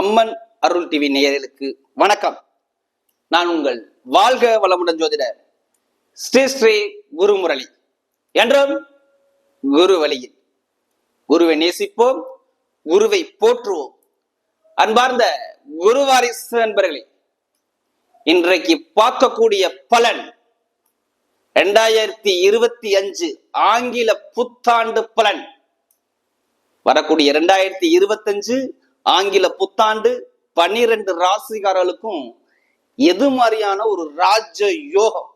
அம்மன் அருள் TV நேயர்களுக்கு வணக்கம். நான் உங்கள் வாழ்க வளமுடன் ஜோதிடர் ஸ்ரீ ஸ்ரீ குருமுரளி. என்றும் குரு வழியில் குருவை நேசிப்போம் குருவை போற்றுவோம். அன்பார்ந்த குருவாரிசு நண்பர்களே இன்றைக்கு பார்க்கக்கூடிய பலன் ரெண்டாயிரத்தி இருபத்தி அஞ்சு ஆங்கில புத்தாண்டு பலன். வரக்கூடிய இரண்டாயிரத்தி இருபத்தஞ்சு ஆங்கில புத்தாண்டு பன்னிரண்டு ராசிகாரர்களுக்கும் எது மாதிரியான ஒரு ராஜ யோகம்?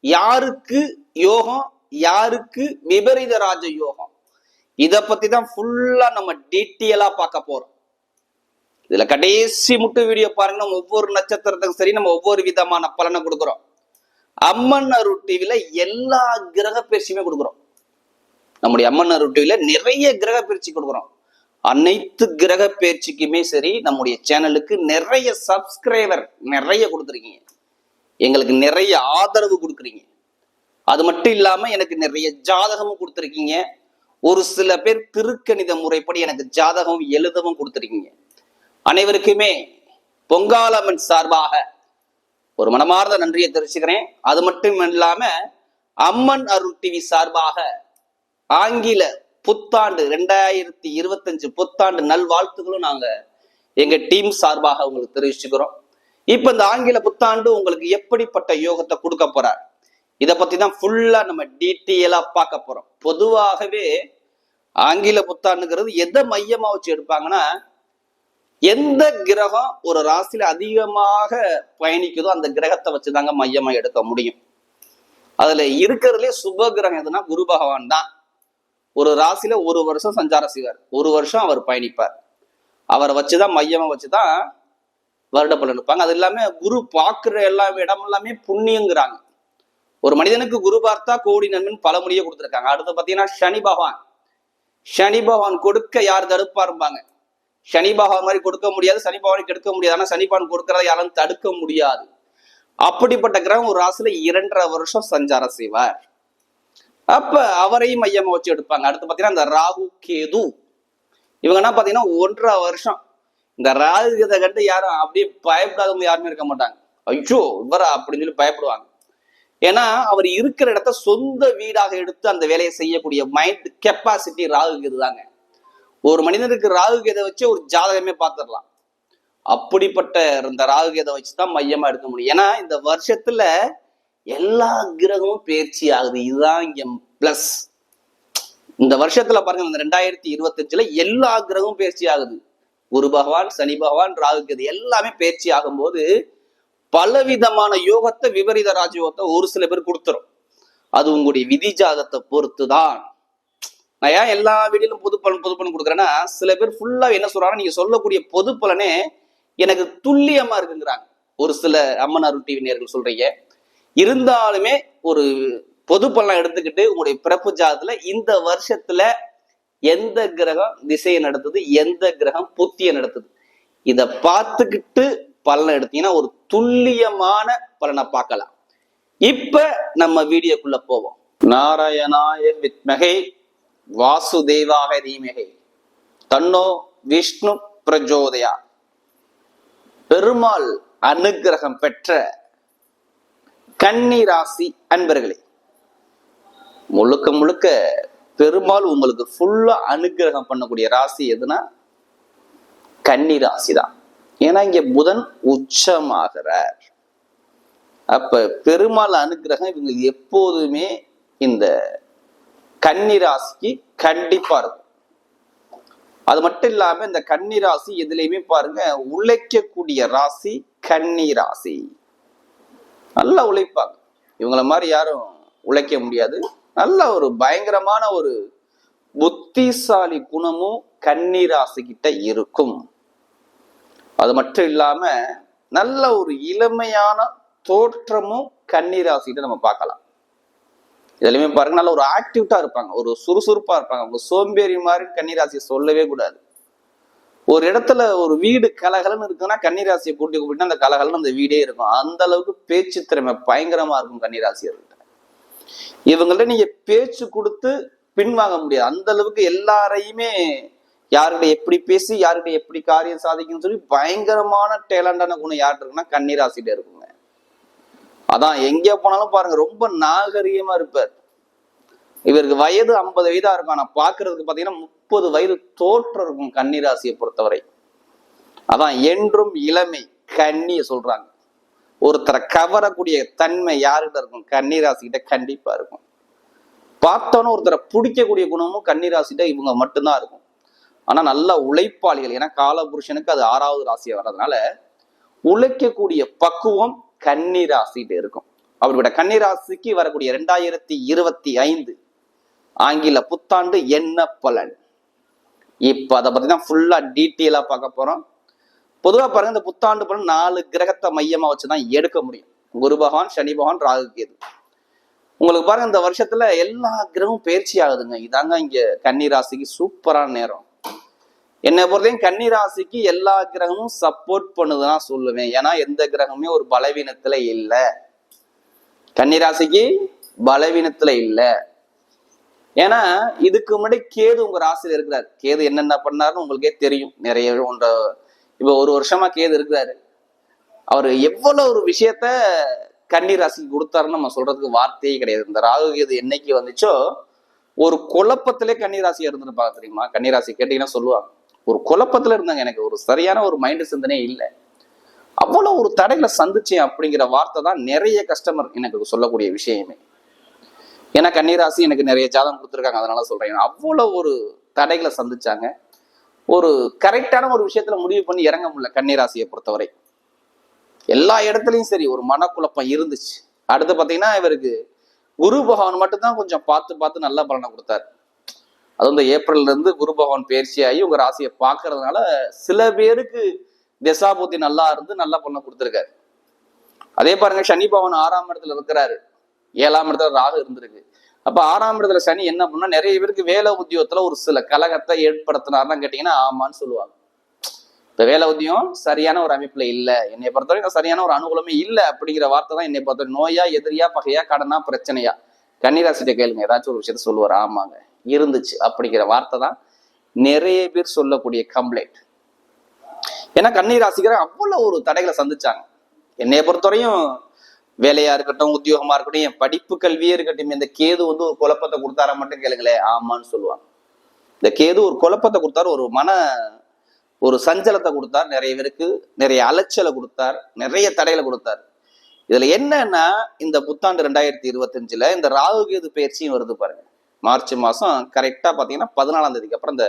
யாருக்கு யோகம்? யாருக்கு விபரீத ராஜ யோகம்? இத பத்தி தான் ஃபுல்லா நம்ம டீட்டெயிலா பார்க்க போறோம். இதுல கடைசி முட்டு வீடியோ பாருங்க. நம்ம ஒவ்வொரு நட்சத்திரத்துக்கும் சரி நம்ம ஒவ்வொரு விதமான பலனை கொடுக்குறோம். அம்மன் அருள் டிவில எல்லா கிரக பயிற்சியுமே கொடுக்குறோம். நம்முடைய அம்மன் அருள் டிவில நிறைய கிரக பயிற்சி கொடுக்குறோம். அனைத்து கிரக பேச்சுக்குமே சரி நம்முடைய சேனலுக்கு நிறைய சப்ஸ்கிரைபர் நிறைய கொடுத்துருக்கீங்க. எங்களுக்கு நிறைய ஆதரவு கொடுக்குறீங்க. அது மட்டும் இல்லாமல் எனக்கு நிறைய ஜாதகமும் கொடுத்துருக்கீங்க. ஒரு சில பேர் திருக்கணித முறைப்படி எனக்கு ஜாதகம் எழுதவும் கொடுத்துருக்கீங்க. அனைவருக்குமே பொங்காலம்மன் சார்பாக ஒரு மனமார்ந்த நன்றியை தெரிவிச்சுக்கிறேன். அது மட்டும் இல்லாம அம்மன் அருள் டிவி சார்பாக ஆங்கில புத்தாண்டு ரெண்டாயிரத்தி இருபத்தஞ்சு புத்தாண்டு நல்வாழ்த்துகளும் நாங்க எங்க டீம் சார்பாக உங்களுக்கு தெரிவிச்சுக்கிறோம். இப்ப இந்த ஆங்கில புத்தாண்டு உங்களுக்கு எப்படிப்பட்ட யோகத்தை கொடுக்க போறார்? இதை பத்தி தான் ஃபுல்லா நம்ம டீட்டெயிலா பார்க்க போறோம். பொதுவாகவே ஆங்கில புத்தாண்டுங்கிறது எதை மையமா வச்சு எடுப்பாங்கன்னா எந்த கிரகம் ஒரு ராசியில அதிகமாக பயணிக்குதோ அந்த கிரகத்தை வச்சுதாங்க மையமா எடுக்க முடியும். அதுல இருக்கிறதுலே சுப கிரகம் எதுனா குரு பகவான் தான். ஒரு ராசியில ஒரு வருஷம் சஞ்சாரம் செய்வார். ஒரு வருஷம் அவர் பயணிப்பார். அவரை வச்சுதான் மையமா வச்சுதான் வருட பலன் இருப்பாங்க அது இல்லாம குரு பார்க்குற எல்லா இடம் எல்லாமே புண்ணியங்கிறாங்க. ஒரு மனிதனுக்கு குரு பார்த்தா கோடி நன்மைன்னு பல மொழியை கொடுத்துருக்காங்க. அடுத்து பாத்தீங்கன்னா சனி பகவான். சனி பகவான் கொடுக்க யார் தடுப்பாருப்பாங்க சனி பகவான் மாதிரி கொடுக்க முடியாது சனி பகவானை கெடுக்க முடியாது. ஆனா சனி பகவான் கொடுக்கறத யாரும் தடுக்க முடியாது. அப்படிப்பட்ட கிரகம் ஒரு ராசியில இரண்டரை வருஷம் சஞ்சாரம் செய்வார். அப்ப அவரையும் மையமா வச்சு எடுப்பாங்க. அடுத்து பாத்தீங்கன்னா இந்த ராகு கேது. இவங்க என்ன பாத்தீங்கன்னா ஒன்றரை வருஷம். இந்த ராகு கேதை கண்டு யாரும் அப்படியே பயப்படாதவங்க யாருமே இருக்க மாட்டாங்க. ஐயோ இவரா அப்படின்னு சொல்லி பயப்படுவாங்க. ஏன்னா அவர் இருக்கிற இடத்த சொந்த வீடாக எடுத்து அந்த வேலையை செய்யக்கூடிய மைண்ட் கெப்பாசிட்டி ராகு கேது தாங்க. ஒரு மனிதனுக்கு ராகு கேதை வச்சு ஒரு ஜாதகமே பார்த்துடலாம் அப்படிப்பட்ட இந்த ராகு கேதை வச்சு தான் மையமா எடுக்க முடியும். ஏன்னா இந்த வருஷத்துல எல்லா கிரகமும் பயிற்சி ஆகுது. இதுதான் இங்க பிளஸ் இந்த வருஷத்துல பாருங்க இந்த ரெண்டாயிரத்தி இருபத்தஞ்சுல எல்லா கிரகமும் பயிற்சி ஆகுது. குரு பகவான் சனி பகவான் ராகு கேது எல்லாமே பயிற்சி ஆகும்போது பலவிதமான யோகத்தை விபரீத ராஜயோகத்தை ஒரு சில பேர் கொடுத்துரும். அது உங்களுடைய விதி ஜாதத்தை பொறுத்து தான் நான் ஏன் எல்லா வீடியிலும் பொது பலன் பொது பலன் கொடுக்குறேன்னா சில பேர் ஃபுல்லா என்ன சொல்றாங்க நீங்க சொல்லக்கூடிய பொது பலனே எனக்கு துல்லியமா இருக்குங்கிறாங்க. ஒரு சில அம்மன் அருள் டிவி நேர்கள் சொல்றீங்க. இருந்தாலுமே ஒரு பொது பலன் எடுத்துக்கிட்டு உங்களுடைய பிறப்பு ஜாதத்துல இந்த வருஷத்துல எந்த கிரகம் திசையை நடத்துது எந்த கிரகம் புத்தியை நடத்துது? இத பார்த்துக்கிட்டு பலனை எடுத்தீங்கன்னா ஒரு துல்லியமான பலனை பார்க்கலாம். இப்ப நம்ம வீடியோக்குள்ள போவோம். நாராயணாய வித்மகை வாசுதேவாக தீமகை. தன்னோ விஷ்ணு பிரஜோதயா. பெருமாள் அனுக்கிரகம் பெற்ற கன்னி ராசி அன்பர்களே முழுக்க முழுக்க பெருமாள் உங்களுக்கு ஃபுல்லா அனுக்கிரகம் பண்ணக்கூடிய ராசி எதுனா கன்னி ராசி தான் ஏன்னா இங்க புதன் உச்சமாகிறார். அப்ப பெருமாள் அனுக்கிரகம் இவங்க எப்போதுமே இந்த கன்னி ராசிக்கு கண்டிப்பா இருக்கும். அது மட்டும் இல்லாம இந்த கன்னி ராசி எதுலையுமே பாருங்க உழைக்கக்கூடிய ராசி கன்னி ராசி நல்லா உழைப்பாங்க. இவங்கள மாதிரி யாரும் உழைக்க முடியாது. நல்ல ஒரு பயங்கரமான ஒரு புத்திசாலி குணமும் கன்னி கிட்ட இருக்கும். அது மட்டும் இல்லாம நல்ல ஒரு இளமையான தோற்றமும் கன்னி நம்ம பார்க்கலாம். இதுலயுமே பாருங்க நல்ல ஒரு ஆக்டிவிட்டா இருப்பாங்க. ஒரு சுறுசுறுப்பா இருப்பாங்க. அவங்க சோம்பேறி மாதிரி கண்ணீராசியை சொல்லவே கூடாது. ஒரு இடத்துல ஒரு வீடு கலகலன்னு இருக்குன்னா கன்னிராசியை கூட்டி கூப்பிட்டு அந்த கலகலன்னு அந்த வீடே இருக்கும். அந்த அளவுக்கு பேச்சு திறமை பயங்கரமா இருக்கும் கன்னிராசியர்கிட்ட இவங்கள்ட்ட நீங்க பேச்சு கொடுத்து பின்வாங்க முடியாது. அந்த அளவுக்கு எல்லாரையுமே யாருக்கிட்ட எப்படி பேசி யாருக்கிட்ட எப்படி காரியம் சாதிக்கணும்னு சொல்லி பயங்கரமான டேலண்டான குணம் யார்கிட்ட இருக்குன்னா கன்னிராசிட்ட இருக்குங்க. அதான் எங்க போனாலும் பாருங்க ரொம்ப நாகரிகமா இருப்பார். இவருக்கு வயது ஐம்பது வயதா இருக்கும். ஆனா பாக்குறதுக்கு பாத்தீங்கன்னா முப்பது வயது தோற்றம் இருக்கும் கன்னிராசியை பொறுத்தவரை. அதான் என்றும் இளமை கன்னியை சொல்றாங்க. ஒருத்தரை கவரக்கூடிய தன்மை யாருக்கிட்ட இருக்கும்? கன்னிராசிக்கிட்ட கண்டிப்பா இருக்கும். பார்த்தோன்னு ஒருத்தரை பிடிக்கக்கூடிய குணமும் கன்னிராசிட்ட இவங்க மட்டும்தான் இருக்கும். ஆனா நல்ல உழைப்பாளிகள் ஏன்னா காலபுருஷனுக்கு அது ஆறாவது ராசியை வர்றதுனால உழைக்கக்கூடிய பக்குவம் கன்னிராசிட்டு இருக்கும். அவர்களோட கன்னிராசிக்கு வரக்கூடிய ரெண்டாயிரத்தி இருபத்தி ஐந்து ஆங்கில புத்தாண்டு என்ன பலன்? இப்ப அதை பத்தி தான் ஃபுல்லா டீட்டெயிலா பார்க்க போறோம். பொதுவா பாருங்க இந்த புத்தாண்டு பலன் நாலு கிரகத்தை மையமா வச்சுதான் எடுக்க முடியும். குரு பகவான் சனி பகவான் ராகு கேது. உங்களுக்கு பாருங்க இந்த வருஷத்துல எல்லா கிரகமும் பயிற்சி ஆகுதுங்க. இதாங்க இங்க கன்னி ராசிக்கு சூப்பரான நேரம். என்னை பொறுத்தையும் கன்னி ராசிக்கு எல்லா கிரகமும் சப்போர்ட் பண்ணுதுன்னா சொல்லுவேன். ஏன்னா எந்த கிரகமே ஒரு பலவீனத்துல இல்லை. கன்னி ராசிக்கு பலவீனத்துல இல்லை. ஏன்னா இதுக்கு முன்னாடி கேது உங்க ராசியில இருக்கிறார். கேது என்னென்ன பண்ணாருன்னு உங்களுக்கே தெரியும். நிறைய ஒன்ற இப்ப ஒரு வருஷமா கேது இருக்கிறாரு. அவர் எவ்வளவு ஒரு விஷயத்த கன்னி ராசிக்கு கொடுத்தாருன்னு நம்ம சொல்றதுக்கு வார்த்தையே கிடையாது. இந்த ராகு கேது என்னைக்கு வந்துச்சோ ஒரு குழப்பத்திலே கன்னிராசி இருந்திருப்பாங்க தெரியுமா? கன்னிராசி கேட்டீங்கன்னா சொல்லுவாங்க. ஒரு குழப்பத்துல இருந்தாங்க எனக்கு. ஒரு சரியான ஒரு மைண்ட் சிந்தனையே இல்லை. அவ்வளவு ஒரு தடைகளை சந்திச்சேன் அப்படிங்கிற வார்த்தை தான் நிறைய கஸ்டமர் எனக்கு சொல்லக்கூடிய விஷயமே. ஏன்னா கன்னிராசி எனக்கு நிறைய ஜாதகம் கொடுத்துருக்காங்க அதனால சொல்றேன். அவ்வளோ ஒரு தடைகளை சந்திச்சாங்க. ஒரு கரெக்டான ஒரு விஷயத்துல முடிவு பண்ணி இறங்க முடியல கன்னிராசியை பொறுத்தவரை. எல்லா இடத்துலையும் சரி ஒரு மனக்குழப்பம் இருந்துச்சு. அடுத்து பார்த்தீங்கன்னா இவருக்கு குரு பகவான் மட்டும்தான் கொஞ்சம் பார்த்து பார்த்து நல்ல பலனை கொடுத்தாரு. அது வந்து ஏப்ரல்ல இருந்து குரு பகவான் பயிற்சியாகி உங்க ராசியை பார்க்கறதுனால சில பேருக்கு திசாபூத்தி நல்லா இருந்து நல்ல பலனை கொடுத்துருக்காரு. அதே பாருங்க சனி பகவான் ஆறாம் இடத்துல இருக்கிறாரு. ஏழாம் இடத்துல ராகு இருந்திருக்கு. அப்ப ஆறாம் இடத்துல சனி என்ன பண்ணா நிறைய பேருக்கு வேலை உத்தியோகத்துல ஒரு சில கலகத்தை ஏற்படுத்தினார்னா கேட்டீங்கன்னா ஆமான்னு சொல்லுவாங்க. இந்த வேலை உத்தியம் சரியான ஒரு அமைப்புல இல்ல. என்னை பொறுத்தவரைக்கும் சரியான ஒரு அனுகூலமே இல்ல அப்படிங்கிற வார்த்தை தான் என்னை பொறுத்தவரை நோயா எதிரியா பகையா கடனா பிரச்சனையா? கன்னிராசிட்ட கேளுங்க. ஏதாச்சும் ஒரு விஷயத்த சொல்லுவார். ஆமாங்க. இருந்துச்சு அப்படிங்கிற வார்த்தை தான் நிறைய பேர் சொல்லக்கூடிய கம்ப்ளைண்ட் ஏன்னா கன்னிராசிக்கிற அவ்வளவு ஒரு தடைகளை சந்திச்சாங்க. என்னைய பொறுத்தவரையும் வேலையா இருக்கட்டும் உத்தியோகமா இருக்கட்டும் என் படிப்பு கல்வியே இருக்கட்டும் இந்த கேது வந்து ஒரு குழப்பத்தை கொடுத்தாரா மட்டும் கேளுங்களேன். ஆமான்னு சொல்லுவாங்க. இந்த கேது ஒரு குழப்பத்தை கொடுத்தாரு ஒரு மன ஒரு சஞ்சலத்தை கொடுத்தார் நிறைய பேருக்கு நிறைய அலைச்சலை கொடுத்தார் நிறைய தடையில கொடுத்தார். இதுல என்னன்னா இந்த புத்தாண்டு ரெண்டாயிரத்தி இருபத்தஞ்சுல இந்த ராகு கேது பயிற்சியும் வருது பாருங்க. மார்ச் மாசம் கரெக்டா பாத்தீங்கன்னா பதினாலாம் தேதிக்கு அப்புறம் இந்த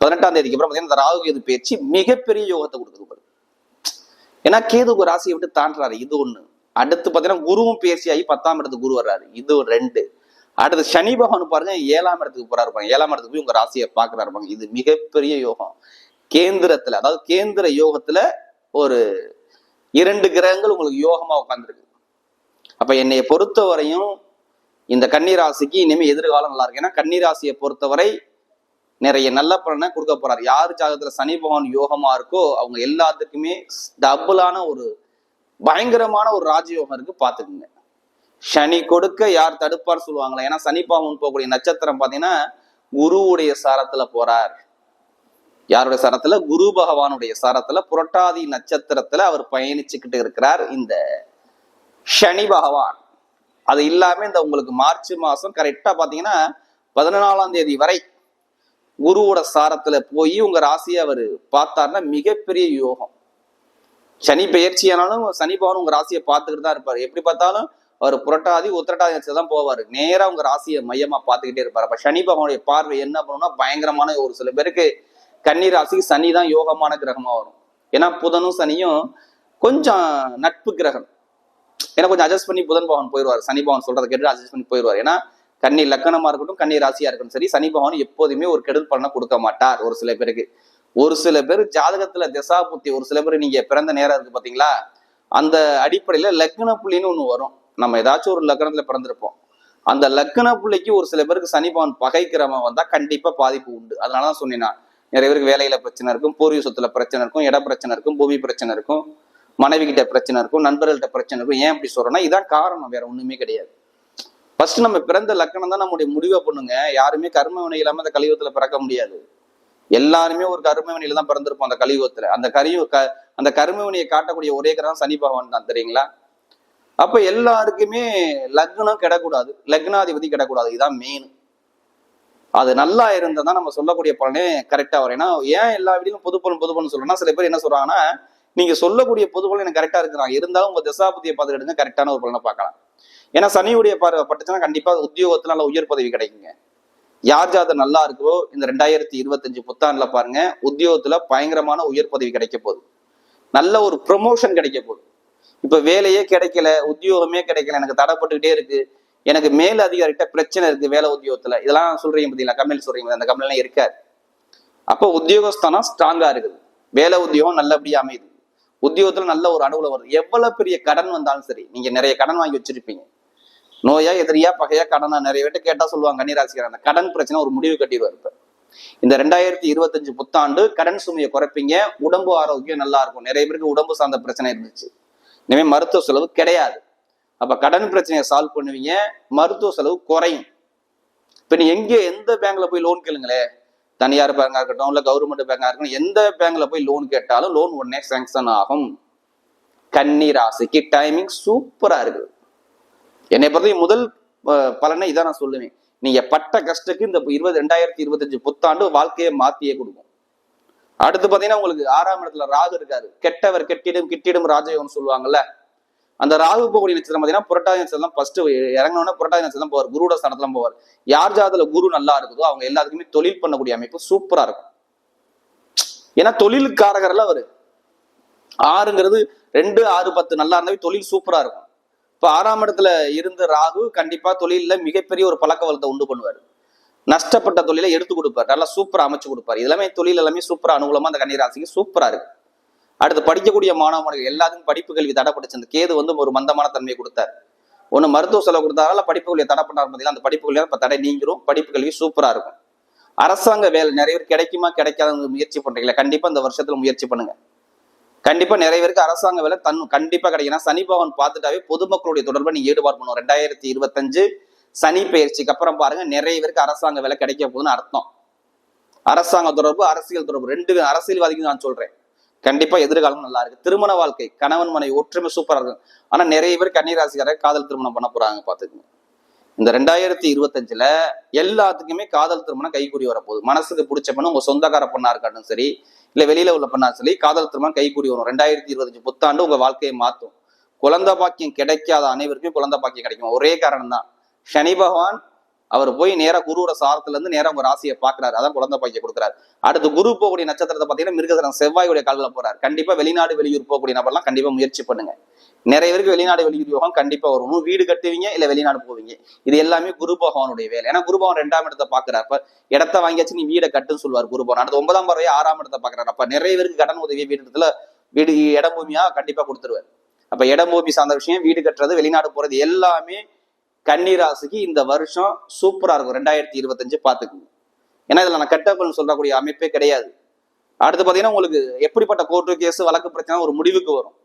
பதினெட்டாம் தேதிக்கு அப்புறம் பாத்தீங்கன்னா இந்த ராகு கேது பயிற்சி மிகப்பெரிய யோகத்தை கொடுக்குது பாருங்க. ஏன்னா கேது ஒரு ராசியை விட்டு தாண்டுறாரு இது ஒண்ணு. அடுத்து பார்த்தீங்கன்னா குருவும் பேசியாகி ஆகி பத்தாம் இடத்துக்கு குரு வர்றாரு. இது ஒரு ரெண்டு. அடுத்து சனி பகவான் பாருங்க ஏழாம் இடத்துக்கு போறாரு பாருங்க. ஏழாம் இடத்துக்கு போய் உங்க ராசியை பாக்குறாரு பாருங்க. இது மிகப்பெரிய யோகம். கேந்திரத்துல அதாவது கேந்திர யோகத்துல ஒரு இரண்டு கிரகங்கள் உங்களுக்கு யோகமா உட்காந்துருக்கு அப்ப என்னைய பொறுத்தவரையும் இந்த கன்னிராசிக்கு இனிமே எதிர்காலம் நல்லா இருக்கு. ஏன்னா கன்னிராசியை பொறுத்தவரை நிறைய நல்ல பலனை கொடுக்க போறாரு. யார் ஜாதகத்துல சனி பகவான் யோகமா இருக்கோ அவங்க எல்லாத்துக்குமே டபுளான ஒரு பயங்கரமான ஒரு ராஜயோகம் இருக்கு பாத்துக்குங்க சனி கொடுக்க யார் தடுப்பார் சொல்லுவாங்களே? ஏன்னா சனி போகக்கூடிய நட்சத்திரம் பாத்தீங்கன்னா குருவுடைய சாரத்துல போறார். யாருடைய சாரத்துல? குரு பகவானுடைய சாரத்துல புரட்டாதி நட்சத்திரத்துல அவர் பயணிச்சுக்கிட்டு இருக்கிறார் இந்த சனி பகவான். அது இல்லாம இந்த உங்களுக்கு மார்ச் மாசம் கரெக்டா பாத்தீங்கன்னா பதினாலாம் தேதி வரை குருவோட சாரத்துல போய் உங்க ராசியை அவர் பார்த்தாருன்னா மிகப்பெரிய யோகம். சனி பெயர்ச்சியானாலும் சனி பகவான் உங்க ராசியை பார்த்துக்கிட்டு தான் இருப்பாரு. எப்படி பார்த்தாலும் அவர் புரட்டாதி உத்திரட்டாதி நட்சத்திரம் தான் போவாரு. நேரா உங்க ராசியை மையமா பார்த்துக்கிட்டே இருப்பார். அப்ப சனி பகவானுடைய பார்வை என்ன பண்ணணும்னா பயங்கரமான ஒரு சில பேருக்கு கன்னி ராசிக்கு சனி தான் யோகமான கிரகமா வரும். ஏன்னா புதனும் சனியும் கொஞ்சம் நட்பு கிரகம். ஏன்னா கொஞ்சம் அட்ஜஸ்ட் பண்ணி புதன் பகவான் போயிடுவார். சனி பகவான் சொல்றதை கேட்டு அட்ஜஸ்ட் பண்ணி போயிடுவார். ஏன்னா கன்னி லக்கணமா இருக்கட்டும் கன்னி ராசியா இருக்கட்டும் சரி சனி பகவான் எப்போதுமே ஒரு கெடுதல் பலனை கொடுக்க மாட்டார் ஒரு சில பேருக்கு. ஒரு சில பேர் ஜாதகத்துல திசா புத்தி ஒரு சில பேர் நீங்க பிறந்த நேரம் இருக்கு பாத்தீங்களா? அந்த அடிப்படையில லக்ன புள்ளின்னு ஒண்ணு வரும். நம்ம ஏதாச்சும் ஒரு லக்னத்துல பிறந்திருப்போம். அந்த லக்ன புள்ளிக்கு ஒரு சில பேருக்கு சனிபவன் பகைக்கிறவன் வந்தா கண்டிப்பா பாதிப்பு உண்டு. அதனாலதான் சொன்னேன் நிறைய பேருக்கு வேலையில பிரச்சனை இருக்கும் பூர்வீக சொத்துல பிரச்சனை இருக்கும் இட பிரச்சனை இருக்கும் பூமி பிரச்சனை இருக்கும் மனைவி கிட்ட பிரச்சனை இருக்கும் நண்பர்கள்ட்ட பிரச்சனை இருக்கும். ஏன் அப்படி சொல்றேன்னா இதான் காரணம் வேற ஒண்ணுமே கிடையாது. ஃபர்ஸ்ட் நம்ம பிறந்த லக்கணம் தான் நம்முடைய முடிவை பண்ணுங்க. யாருமே கர்ம வினை இல்லாம அந்த கலியுகத்துல பிறக்க முடியாது. எல்லாருமே ஒரு கருமவனியில தான் பிறந்திருப்போம் அந்த கலியுகத்துல. அந்த கலியு க அந்த கருமவனியை காட்டக்கூடிய ஒரே கிரகம் சனி பகவான் தான் தெரியுங்களா? அப்ப எல்லாருக்குமே லக்னம் கிடக்கூடாது. லக்னாதிபதி கிடக்கூடாது. இதுதான் மெயின் அது நல்லா இருந்தா நம்ம சொல்லக்கூடிய பலனே கரெக்டா வரும். ஏன்னா ஏன் எல்லா வீடியும் பொதுப்பலன் பொதுப்பலன் பொது சொல்றேன்னா சில பேர் என்ன சொல்றாங்கன்னா நீங்க சொல்லக்கூடிய பொதுப்பலன் எனக்கு கரெக்டா இருக்கிறாங்க இருந்தாலும் உங்க திசாபதியை பார்த்து எடுங்க கரெக்டான ஒரு பலனை பார்க்கலாம். ஏன்னா சனியுடைய பார்வை பட்டுச்சுன்னா கண்டிப்பா உத்தியோகத்துல நல்ல உயர் பதவி கிடைக்குங்க. யார் ஜாதகம் நல்லா இருக்கோ இந்த ரெண்டாயிரத்தி இருபத்தஞ்சு புத்தாண்டுல பாருங்க உத்தியோகத்துல பயங்கரமான உயர் பதவி கிடைக்க போகுது. நல்ல ஒரு ப்ரொமோஷன் கிடைக்க போகுது. இப்ப வேலையே கிடைக்கல உத்தியோகமே கிடைக்கல எனக்கு தடைப்பட்டுக்கிட்டே இருக்கு. எனக்கு மேல் அதிகாரிகிட்ட பிரச்சனை இருக்கு வேலை உத்தியோகத்துல. இதெல்லாம் சொல்றீங்க பார்த்தீங்களா கம்பெனி சொல்றீங்க அந்த கம்பெனிலாம் இருக்காது. அப்போ உத்தியோகஸ்தானம் ஸ்ட்ராங்கா இருக்குது. வேலை உத்தியோகம் நல்லபடியா அமையுது. உத்தியோகத்துல நல்ல ஒரு அனுகூலம் வருது. எவ்வளவு பெரிய கடன் வந்தாலும் சரி நீங்க நிறைய கடன் வாங்கி வச்சிருப்பீங்க. நோயா எதிரியா பகையா கடனா நிறைய பேர்ட்ட கேட்டா சொல்லுவாங்க கன்னிராசிக்காரன். அந்த கடன் பிரச்சனை ஒரு முடிவு கட்டிடுவார் இப்ப. இந்த ரெண்டாயிரத்தி இருபத்தஞ்சு புத்தாண்டு கடன் சுமையை குறைப்பீங்க உடம்பு ஆரோக்கியம் நல்லா இருக்கும். நிறைய பேருக்கு உடம்பு சார்ந்த பிரச்சனை இருந்துச்சு. இனிமேல் மருத்துவ செலவு கிடையாது. அப்ப கடன் பிரச்சனையை சால்வ் பண்ணுவீங்க மருத்துவ செலவு குறையும். இப்ப நீ எங்க எந்த பேங்க்ல போய் லோன் கேளுங்களே. தனியார் பேங்கா இருக்கட்டும் இல்ல கவர்மெண்ட் பேங்கா இருக்கட்டும் எந்த பேங்க்ல போய் லோன் கேட்டாலும் லோன் உடனே சாங்ஷன் ஆகும். கன்னி ராசிக்கு டைமிங் சூப்பரா இருக்குது என்னை பொறுத்த முதல் பலனை இதான் நான் சொல்லுவேன். நீங்க பட்ட கஷ்டத்துக்கு இந்த இருபது ரெண்டாயிரத்தி இருபத்தஞ்சு புத்தாண்டு வாழ்க்கையை மாத்தியே கொடுக்கும். அடுத்து பாத்தீங்கன்னா உங்களுக்கு ஆறாம் இடத்துல ராகு இருக்காரு. கெட்டவர் கெட்டிடும் கிட்டிடும் ராஜயோகம் சொல்லுவாங்கல்ல. அந்த ராகு போகக்கூடிய நட்சத்திரம் பாத்தீங்கன்னா புரட்டாதி நட்சத்திரம் ஃபர்ஸ்ட் இறங்கினோன்னா புரட்டாதி நட்சத்திரம் போவார். குருவோட ஸ்தானத்துல போவார். யார் ஜாதத்துல குரு நல்லா இருக்குதோ அவங்க எல்லாத்துக்குமே தொழில் பண்ணக்கூடிய அமைப்பு சூப்பரா இருக்கும். ஏன்னா தொழிலுக்காரகர்ல அவரு. ஆறுங்கிறது ரெண்டு ஆறு பத்து நல்லா இருந்தாவே தொழில் சூப்பரா இருக்கும். இப்போ ஆறாம் இடத்துல இருந்த ராகு கண்டிப்பா தொழிலில் மிகப்பெரிய ஒரு பழக்க வளத்தை உண்டு பண்ணுவார். நஷ்டப்பட்ட தொழிலை எடுத்து கொடுப்பார். நல்லா சூப்பராக அமைச்சு கொடுப்பார். எல்லாமே தொழில் எல்லாமே சூப்பராக அனுகூலமாக அந்த கன்னிராசிக்கு சூப்பராக இருக்கு. அடுத்து படிக்கக்கூடிய மாணவ மாணவர்கள் எல்லாத்துக்கும் படிப்பு கல்வி தடைப்பட்டுச்சு அந்த கேது வந்து ஒரு மந்தமான தன்மையை கொடுத்தார். ஒன்று மருத்துவ செலவு கொடுத்தாரால படிப்பு கல்வியை தடை பண்ணார் பார்த்தீங்கன்னா அந்த படிப்பு கல்வியை இப்போ தடை நீங்கிரும். படிப்பு கல்வி சூப்பராக இருக்கும். அரசாங்க வேலை நிறைய பேர் கிடைக்குமா? கிடைக்காத முயற்சி பண்ணுறீங்களா கண்டிப்பாக இந்த வருஷத்தில் முயற்சி பண்ணுங்கள் கண்டிப்பா நிறைய பேருக்கு அரசாங்க வேலை தன் கண்டிப்பா கிடைக்கும். சனி பகவான் பார்த்துட்டாவே பொதுமக்களுடைய தொடர்பை நீங்க ஈடுபாடு பண்ணுவோம் ரெண்டாயிரத்தி இருபத்தஞ்சு சனி பயிற்சிக்கு அப்புறம் பாருங்க நிறைய பேருக்கு அரசாங்க வேலை கிடைக்க போகுதுன்னு அர்த்தம். அரசாங்க தொடர்பு அரசியல் தொடர்பு ரெண்டு அரசியல்வாதிக்கு நான் சொல்றேன். கண்டிப்பா எதிர்காலம் நல்லா இருக்கு. திருமண வாழ்க்கை கணவன் மனைவி ஒற்றுமை சூப்பரா இருக்கும். ஆனா நிறைய பேர் கன்னிராசிக்காரர் காதல் திருமணம் பண்ண போறாங்க பாத்துக்கோங்க இந்த ரெண்டாயிரத்தி இருபத்தஞ்சுல எல்லாத்துக்குமே காதல் திருமணம் கைகூடி வரப்போகுது. மனசுக்கு பிடிச்ச பொண்ணு உங்க சொந்தக்கார பொண்ணா இருக்காட்டும் சரி இல்ல வெளியில உள்ள பொண்ணா சரி காதல் திருமணம் கைகூடி வரும். ரெண்டாயிரத்தி இருபத்தஞ்சு புத்தாண்டு உங்க வாழ்க்கையை மாத்தும் குழந்தை பாக்கியம் கிடைக்காத அனைவருக்கும் குழந்தை பாக்கியம் கிடைக்கும். ஒரே காரணம் தான் சனி பகவான் அவர் போய் நேராக குருவோட சாரத்துல இருந்து நேரா உங்க ராசியை பாக்குறாரு அதான் குழந்தை பையன் கொடுக்குறாரு. அடுத்து குரு போகக்கூடிய நட்சத்திரத்தை பார்த்தீங்கன்னா மிருகசரம் செவ்வாயுடைய காலில் போறாரு. கண்டிப்பா வெளிநாடு வெளியூர் போகக்கூடிய நபர்லாம் கண்டிப்பா முயற்சி பண்ணுங்க. நிறைய பேருக்கு வெளிநாடு வெளியூர் யோகம் கண்டிப்பா வரும். வீடு கட்டுவீங்க இல்ல வெளிநாடு போவீங்க. இது எல்லாமே குரு பகவானுடைய வேலை. ஏன்னா குரு பகவான் ரெண்டாம் இடத்தை பாக்குறாரு அப்ப இடத்த வாங்கியாச்சு நீ வீடை கட்டுன்னு சொல்லுவார் குரு பகவான். அடுத்து ஒன்பதாம் பறவை ஆறாம் இடத்தை பாக்குறாரு அப்ப நிறைய பேருக்கு கடன் உதவி வீடு இடத்துல வீடு இடம் பூமியா கண்டிப்பா கொடுத்துருவாரு. அப்ப இடம் பூமி சார்ந்த விஷயம் வீடு கட்டுறது வெளிநாடு போறது எல்லாமே கன்னிராசிக்கு இந்த வருஷம் சூப்பரா இருக்கும். ரெண்டாயிரத்தி இருபத்தஞ்சு பாத்துக்குங்க ஏன்னா இதுல நான் கட்டப்பல்னு சொல்லக்கூடிய அமைப்பே கிடையாது. அடுத்து பாத்தீங்கன்னா உங்களுக்கு எப்படிப்பட்ட கோர்ட்டு கேஸ் வழக்கு பிரச்சனை ஒரு முடிவுக்கு வரும்.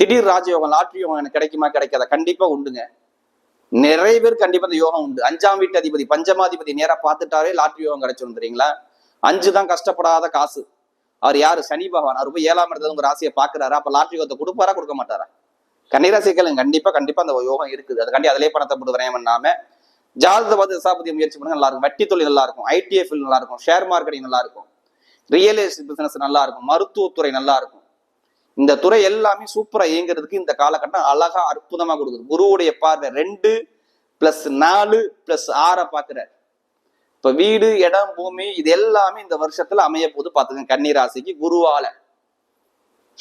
திடீர் ராஜயோகம் லாட்ரி யோகம் எனக்கு கிடைக்குமா கிடைக்காத? கண்டிப்பா உண்டுங்க. நிறைய பேர் கண்டிப்பா இந்த யோகம் உண்டு. அஞ்சாம் வீட்டு அதிபதி பஞ்சமாதிபதி நேரா பார்த்துட்டாரே லாட்ரி யோகம் கிடைச்சிடும் தெரியுங்களா? அஞ்சு தான் கஷ்டப்படாத காசு. அவர் யாரு? சனி பகவான். அவர் போய் ஏழாம் இடத்துல உங்க ராசியை பாக்குறாரு? அப்ப லாட்ரி யோகத்தை கொடுப்பாரா கொடுக்க மாட்டாரா? கன்னிராசிகள் கண்டிப்பா கண்டிப்பா அந்த யோகம் இருக்குது. அதுக்காண்டி அதிலே பணத்தை போட்டு விரயம் பண்ணாம ஜாதகத்தை பார்த்து சாபத்திய முயற்சி பண்ணுங்க நல்லா இருக்கும் வட்டி தொழில் நல்லா இருக்கும் ஐடிஎஃப் நல்லா இருக்கும் ஷேர் மார்க்கெட்டிங் நல்லா இருக்கும் ரியல் எஸ்டேட் பிசினஸ் நல்லா இருக்கும் மருத்துவத்துறை நல்லா இருக்கும் இந்த துறை எல்லாமே சூப்பரா இயங்குறதுக்கு இந்த காலகட்டம் அழகா அற்புதமா கொடுக்குது. குருவுடைய பார்வை ரெண்டு பிளஸ் நாலு பிளஸ் ஆறை பாக்குறாரு இப்ப வீடு இடம் பூமி இது எல்லாமே இந்த வருஷத்துல அமைய போது பாத்துக்கங்க கன்னிராசிக்கு குருவால.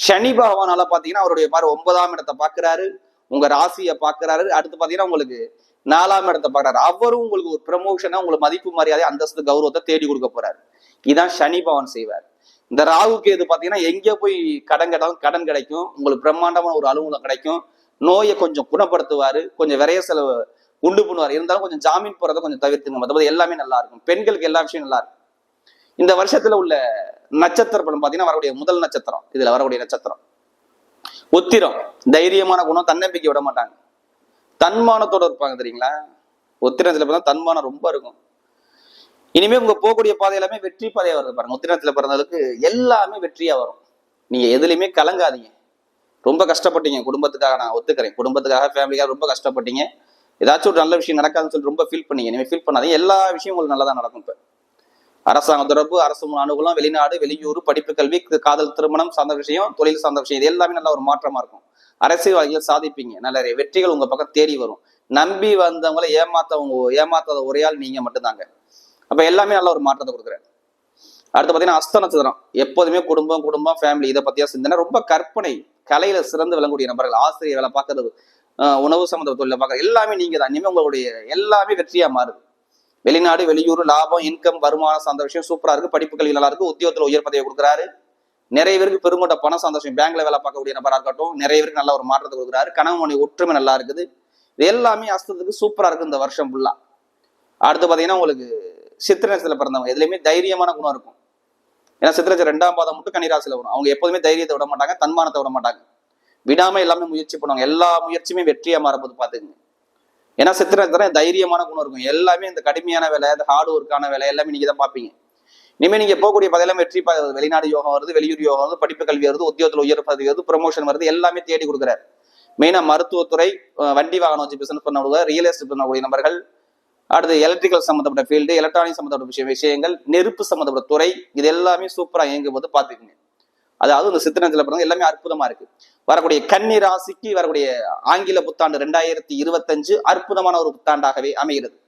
சனி பகவானால பாத்தீங்கன்னா அவருடைய பாரு ஒன்பதாம் இடத்தை பாக்குறாரு. உங்க ராசியை பாக்குறாரு. அடுத்து பாத்தீங்கன்னா உங்களுக்கு நாலாம் இடத்தை பாக்குறாரு. அவரும் உங்களுக்கு ஒரு ப்ரமோஷனா உங்களுக்கு மதிப்பு மரியாதை அந்தஸ்து கௌரவத்தை தேடி கொடுக்க போறாரு. இதான் சனி பகவான் செய்வார். இந்த ராகுக்கு இது பாத்தீங்கன்னா எங்க போய் கடன் கேட்டாலும் கடன் கிடைக்கும். உங்களுக்கு பிரம்மாண்டமான ஒரு அலுவலகம் கிடைக்கும். நோயை கொஞ்சம் குணப்படுத்துவாரு. கொஞ்சம் விரைய செலவு உண்டு பண்ணுவார். இருந்தாலும் கொஞ்சம் ஜாமீன் போறதை கொஞ்சம் தவிர்த்துங்க. மற்றபடி எல்லாமே நல்லா இருக்கும். பெண்களுக்கு எல்லா விஷயம் நல்லா இருக்கும். இந்த வருஷத்துல உள்ள நட்சத்திர பலன் பார்த்தீங்கன்னா வரக்கூடிய முதல் நட்சத்திரம். இதுல வரக்கூடிய நட்சத்திரம். உத்திரம். தைரியமான குணம் தன்னம்பிக்கை விட மாட்டாங்க. தன்மானத்தோட இருப்பாங்க தெரியுங்களா? உத்திரத்துல பார்த்தா தன்மானம் ரொம்ப இருக்கும். இனிமே உங்க போகக்கூடிய பாதை எல்லாமே வெற்றி பாதையா வருது பாருங்க. உத்திரத்துல பிறந்ததுக்கு எல்லாமே வெற்றியா வரும். நீங்க எதுலையுமே கலங்காதீங்க. ரொம்ப கஷ்டப்பட்டீங்க. குடும்பத்துக்காக நான் ஒத்துக்கிறேன். குடும்பத்துக்காக ஃபேமிலிக்காக ரொம்ப கஷ்டப்பட்டீங்க. ஏதாச்சும் ஒரு நல்ல விஷயம் நடக்காதுன்னு சொல்லி ரொம்ப ஃபீல் பண்ணீங்க. இனிமேல் ஃபீல் பண்ணாதீங்க. எல்லா விஷயம் உங்களுக்கு நல்லதா நடக்கும் இப்போ. அரசாங்க தொடர்பு அரசு அனுகூலம் வெளிநாடு வெளியூர் படிப்பு கல்வி காதல் திருமணம் சார்ந்த விஷயம் தொழில் சார்ந்த விஷயம் இது எல்லாமே நல்ல ஒரு மாற்றமா இருக்கும். அரசியல்வாதிகள் சாதிப்பீங்க. நல்ல வெற்றிகள் உங்க பக்கம் தேடி வரும். நம்பி வந்தவங்களை ஏமாத்தவங்க ஏமாத்தாத ஒரே ஆள் நீங்க மட்டும்தாங்க. அப்ப எல்லாமே நல்ல ஒரு மாற்றத்தை கொடுக்குறேன் அடுத்து பாத்தீங்கன்னா அஸ்த நட்சத்திரம் எப்போதுமே குடும்பம் குடும்பம் ஃபேமிலி இதை பத்தியா சிந்தனை. ரொம்ப கற்பனை கலையில சிறந்து விளங்கக்கூடிய நபர்கள் ஆசிரியர் வேலை பார்க்கறது உணவு சம்மந்த தொழில பார்க்கறது எல்லாமே நீங்க தான் இனிமே உங்களுடைய எல்லாமே வெற்றியா மாறுது. வெளிநாடு வெளியூர் லாபம் இன்கம் வருமானம் சார்ந்த விஷயம் சூப்பரா இருக்கு. படிப்புகள் நல்லா இருக்கு. உத்தியோகத்தில் உயர் பதவியை கொடுக்குறாரு. நிறைய பேருக்கு பெருங்கொண்ட பணம் சந்தோஷம் பேங்க்ல வேலை பார்க்கக்கூடிய நபரா இருக்கட்டும் நிறைய பேருக்கு நல்ல ஒரு மாற்றத்தை கொடுக்குறாரு. கணவன் மனைவி ஒற்றுமை நல்லா இருக்குது. இது எல்லாமே அஸ்தத்துக்கு சூப்பரா இருக்கு இந்த வருஷம் ஃபுல்லா அடுத்து பாத்தீங்கன்னா உங்களுக்கு சித்திர பிறந்தவங்க. எதுலையுமே தைரியமான குணம் இருக்கும். ஏன்னா சித்திரச்சு ரெண்டாம் பாதம் மட்டும் கன்னிராசியில வரும். அவங்க எப்போதுமே தைரியத்தை விட மாட்டாங்க தன்மானத்தை விட மாட்டாங்க. விடாம எல்லாமே முயற்சி பண்ணுவாங்க. எல்லா முயற்சியுமே வெற்றியா மாறப்போது பாத்துக்கங்க. ஏன்னா சித்திர நட்சத்திரம் தைரியமான குணம் இருக்கும். எல்லாமே இந்த கடுமையான வேலை இந்த ஹார்ட் ஒர்க்கான வேலை எல்லாமே நீங்க தான் பார்ப்பீங்க. இனிமேல் நீங்க போகக்கூடிய பதிலாம் வெற்றி வெளிநாடு யோகம் வருது வெளியூர் யோகம் வருது படிப்பு கல்வி வருது உத்தியோகத்தில் உயர் பதவி வருது ப்ரொமோஷன் வருது எல்லாமே தேடி கொடுக்குறாரு. மெயினா மருத்துவத்துறை வண்டி வாகனம் வச்சு பிசினஸ் பண்ணக்கூடிய ரியல் எஸ்டேட் பண்ணக்கூடிய நபர்கள். அடுத்து எலக்ட்ரிக்கல் சம்மந்தப்பட்ட ஃபீல்டு எலக்ட்ரானிக் சம்மந்தப்பட்ட விஷய விஷயங்கள் நெருப்பு சம்மந்தப்பட்ட துறை இது எல்லாமே சூப்பராக இயங்கும் போது பார்த்துக்குங்க. அதாவது இந்த சித்திரத்துல பிறந்த எல்லாமே அற்புதமா இருக்கு. வரக்கூடிய கன்னி ராசிக்கு வரக்கூடிய ஆங்கில புத்தாண்டு ரெண்டாயிரத்தி இருபத்தஞ்சு அற்புதமான ஒரு புத்தாண்டாகவே அமைகிறது.